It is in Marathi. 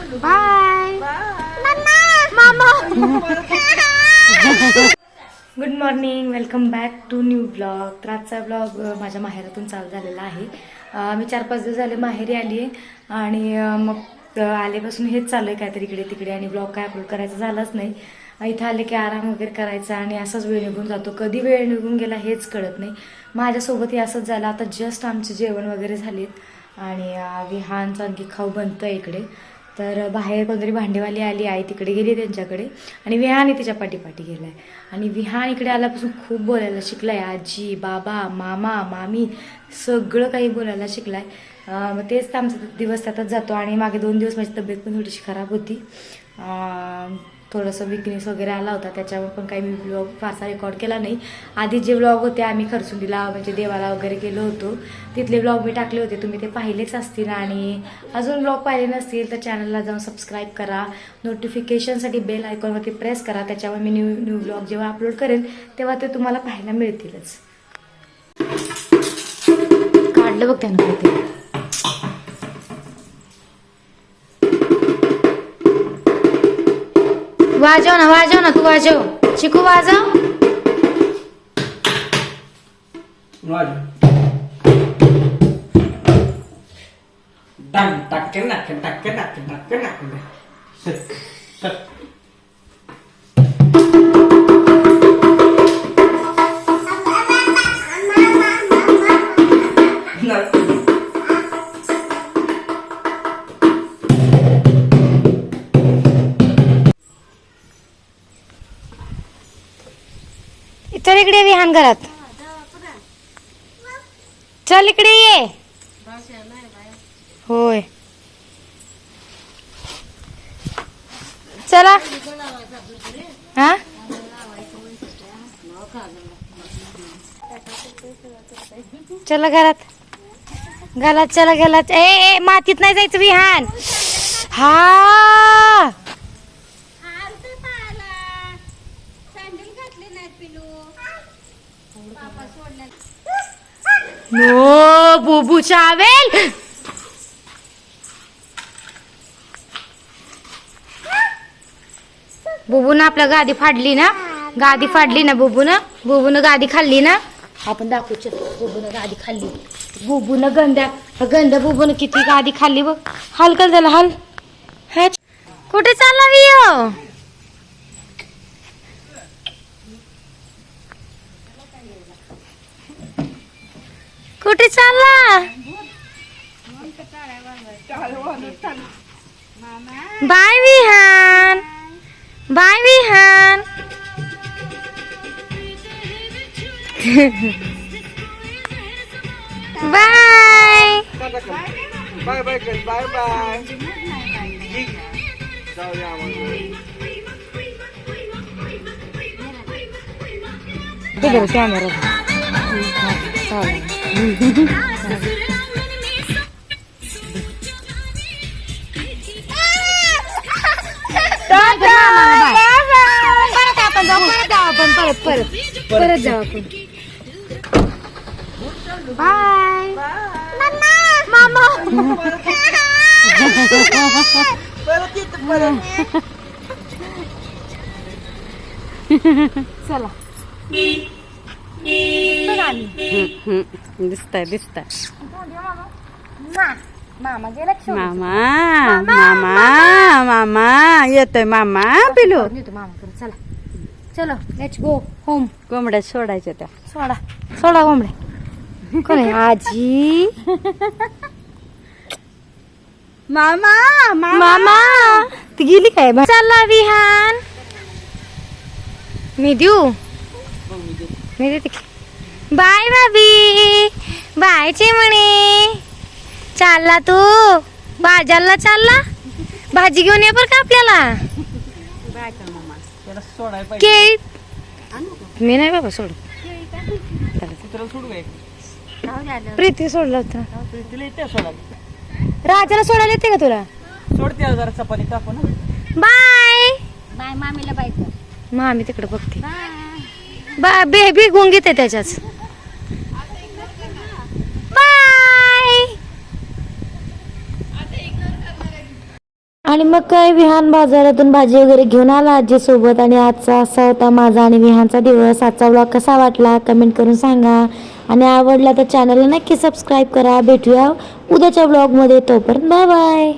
बाय मामा good morning welcome back to new blog तर आजचा ब्लॉग माझ्या माहेरातून चालू झालेला आहे. अं, मी चार पाच दिवस झाले माहेरी आली आहे. आणि अं, मग अं, आल्यापासून हेच चालू आहे काहीतरी इकडे तिकडे. आणि ब्लॉग काय अपलोड करायचा झालाच नाही. इथं आले की आराम वगैरे करायचा आणि असाच वेळ निघून जातो. कधी वेळ निघून गेला हेच कळत नाही. माझ्यासोबतही असंच झालं. आता जस्ट आमचे जेवण वगैरे झालेत. आणि विहानचा आणखी खाऊ बनतोय इकडे. तर बाहेर कोणतरी भांडेवाली आली आई तिकडे गेली त्यांच्याकडे आणि विहानही तिच्या पाठीपाठी गेलाय. आणि विहान इकडे आल्यापासून खूप बोलायला शिकलाय आजी बाबा मामा मामी सगळं काही बोलायला शिकलाय. मग तेच तर आमचा दिवस त्यातच जातो आणि मागे दोन दिवस माझी तब्येत पण थोडीशी खराब होती. थोडंसं विकनेस वगैरे आला होता त्याच्यावर पण काही मी ब्लॉग फारसा रेकॉर्ड केला नाही. आधी जे ब्लॉग होते आम्ही खरसुंडीला म्हणजे देवाला वगैरे गेलो होतो. तिथले ब्लॉग मी टाकले होते. तुम्ही ते पाहिलेच असतील आणि अजून ब्लॉग पाहिले नसतील तर चॅनलला जाऊन सबस्क्राईब करा. नोटिफिकेशनसाठी बेल आयकॉनवरती प्रेस करा. त्याच्यावर मी न्यू न्यू ब्लॉग जेव्हा अपलोड करेन तेव्हा ते तुम्हाला पाहायला मिळतीलच. काढलं बघ त्यानं વાજો ને વાજો ને, તું વાજો. શીખું વાજો? વાજો. ડાક ડાક કે નાખે ડાક કે નાખે ડાક કે નાખે. चल इकडे विहान घरात. चल इकडे ये. होय. चला. हा? चला घरात. घरात चला घरात. ए ए मातीत नाही जायचं विहान. हा. नो बुबू चावेल. बुबून आपल्या गादी फाडली ना? गादी फाडली ना बुबून? बुबून गादी खाल्ली ना? आपण दाखवू शकतो बुबून गादी खाल्ली. बुबून गंध्या गंध बुबून किती गादी खाल्ली बघ. हलकल झाला हल? कुठे चालला वियो? कुठे चालला bye Vihan bye Vihan bye Bye bye guys. Bye bye. जाऊया मग. कॅमेरा परत आपण जाऊ परत जाऊ आपण परत परत परत जाऊ आपण बाय मामा परत येतो परत. चला चला आम्ही. दिसतंय दिसतंय. मा- मामा गेला का सोडून? मामा मामा मामा येतोय मामा पिलू. नेतो मामाकडे चला. चलो लेट्स गो होम कोंबड्या सोडायच्या त्या. सोडा सोडा कोंबडे कोण आहे? आजी. मामा मामा. ती गेली काय? बा- चला विहान. मी देऊ. मी देते की. बाय बाबी बाय चिमणी. चालला तू? बाजारला चालला? भाजी घेऊन ये बरं का आपल्याला? त्याला सोडायला पाहिजे. केळी. मी नाही बाबा सोड कुत्र्याला सोडू काय? प्रीती सोडलं होतं. राजाला सोडायला येते का तुला? सोडते आज जरा चपाती टाकू ना. बाय. बाय मामीला बाय आम्ही तिकडे बघते. बा बेबी गुंगीत आहे त्याच्याच बाय आणि मग काय विहान बाजारातून भाजी वगैरे घेऊन आला आजीसोबत आणि आजचा असा होता माझा आणि विहानचा दिवस. आजचा ब्लॉग कसा वाटला कमेंट करून सांगा. आणि आवडला तर चॅनलला नक्की सबस्क्राईब करा. भेटूया उद्याच्या ब्लॉगमध्ये तोपर्यंत बाय बाय